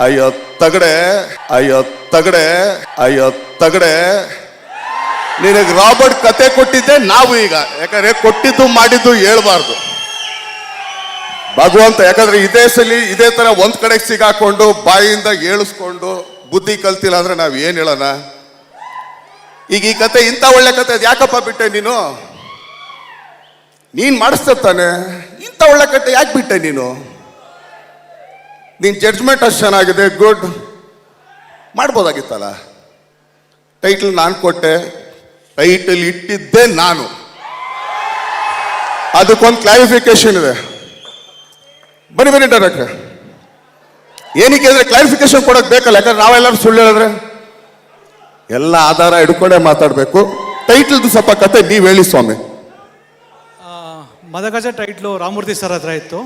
ಅಯ್ಯೋ, ತಗಡೆ. ಅಯ್ಯೋ ತಗಡೆ. ಅಯ್ಯೋ, ತಗಡೆ. ನಿನಗೆ ರಾಬರ್ಟ್ ಕತೆ ಕೊಟ್ಟಿದ್ದೆ ನಾವು ಈಗ. ಯಾಕಂದ್ರೆ ಕೊಟ್ಟಿದ್ದು ಮಾಡಿದ್ದು ಹೇಳ್ಬಾರ್ದು. ಭಗವಂತ, ಯಾಕಂದ್ರೆ ಇದೇ ಸಲಿ ಇದೇ ತರ ಒಂದ್ ಕಡೆ ಸಿಗಾಕೊಂಡು, ಬಾಯಿಂದ ಏಳಿಸ್ಕೊಂಡು ಬುದ್ಧಿ ಕಲ್ತಿಲ್ಲ ಅಂದ್ರೆ ನಾವ್ ಏನ್ ಹೇಳೋಣ? ಈಗ ಈ ಕತೆ ಇಂಥ ಒಳ್ಳೆ ಕತೆ ಯಾಕಪ್ಪ ಬಿಟ್ಟೆ ನೀನು? ನೀನ್ ಮಾಡಿಸ್ತಾನೆ ಇಂಥ ಒಳ್ಳೆ ಕತೆ ಯಾಕೆ ಬಿಟ್ಟೆ ನೀನು? ನಿನ್ ಜಡ್ಜ್ಮೆಂಟ್ ಅಷ್ಟು ಚೆನ್ನಾಗಿದೆ ಗುಡ್ ಮಾಡ್ಬೋದಾಗಿತ್ತಲ್ಲ? ಟೈಟಲ್ ನಾನು ಕೊಟ್ಟೆ ಟೈಟಲ್ ಇಟ್ಟಿದ್ದೆ ನಾನು. ಅದಕ್ಕೊಂದು ಕ್ಲಾರಿಫಿಕೇಶನ್ ಇದೆ. ಬನ್ನಿ ಬನ್ನಿ ಡೈರೆಕ್ಟರ್ ಏನಕ್ಕೆ ಅಂದ್ರೆ ಕ್ಲಾರಿಫಿಕೇಶನ್ ಕೊಡಕ್ ಬೇಕಲ್ಲ, ಯಾಕಂದ್ರೆ ನಾವೆಲ್ಲರೂ ಸುಳ್ಳು ಹೇಳಿದ್ರೆ. ಎಲ್ಲ ಆಧಾರ ಹಿಡ್ಕೊಂಡೇ ಮಾತಾಡಬೇಕು. ಟೈಟಲ್ದು ಸ್ವಲ್ಪ ಕತೆ ನೀವು ಹೇಳಿ ಸ್ವಾಮಿ. ಮದಗಜ ಟೈಟ್ಲು ರಾಮೂರ್ತಿ ಸರ್ ಹತ್ರ ಇತ್ತು.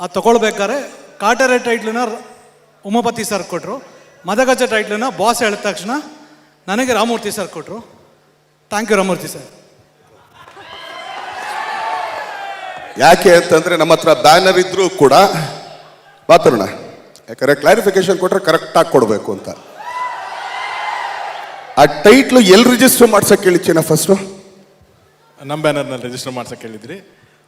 ಅದು ತಗೊಳ್ಬೇಕಾದ್ರೆ ಕಾಟರೆ ಟೈಟ್ಲನ್ನ ಉಮಾಪತಿ ಸರ್ ಕೊಟ್ಟರು ಮದಗಜ ಟೈಟ್ಲನ್ನ ಬಾಸ್ ಹೇಳಿದ ತಕ್ಷಣ ನನಗೆ ರಾಮಮೂರ್ತಿ ಸರ್ ಕೊಟ್ಟರು ಥ್ಯಾಂಕ್ ಯು ರಾಮೂರ್ತಿ ಸರ್. ಯಾಕೆ ಅಂತಂದರೆ ನಮ್ಮ ಹತ್ರ ಬ್ಯಾನರ್ ಇದ್ರೂ ಕೂಡ ಮಾತಾಡೋಣ ಯಾಕಂದರೆ ಕ್ಲಾರಿಫಿಕೇಶನ್ ಕೊಟ್ಟರೆ ಕರೆಕ್ಟಾಗಿ ಕೊಡಬೇಕು ಅಂತ. ಆ ಟೈಟ್ಲು ಎಲ್ಲಿ ರಿಜಿಸ್ಟರ್ ಮಾಡ್ಸೋಕ್ಕೆ ಹೇಳಿ ಚಿನ್ನ ಫಸ್ಟು ನಮ್ಮ ಬ್ಯಾನರ್ನಲ್ಲಿ ರಿಜಿಸ್ಟರ್ ಮಾಡ್ಸಕ್ಕೆ ಹೇಳಿದ್ರಿ.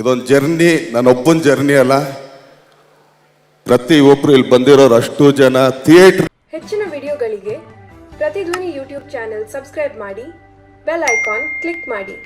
ಇದೊಂದು ಜರ್ನಿ ನನ್ನೊಬ್ಬನ ಜರ್ನಿ ಅಲ್ಲ. ಪ್ರತಿ ಒಬ್ರು ಇಲ್ಲಿ ಬಂದಿರೋರು ಅಷ್ಟು ಜನ ಥಿಯೇಟರ್ ಹೆಚ್ಚಿನ ವಿಡಿಯೋಗಳಿಗೆ ಪ್ರತಿಧ್ವನಿ ಯೂಟ್ಯೂಬ್ ಚಾನೆಲ್ ಸಬ್ಸ್ಕ್ರೈಬ್ ಮಾಡಿ, ಬೆಲ್ ಐಕಾನ್ ಕ್ಲಿಕ್ ಮಾಡಿ.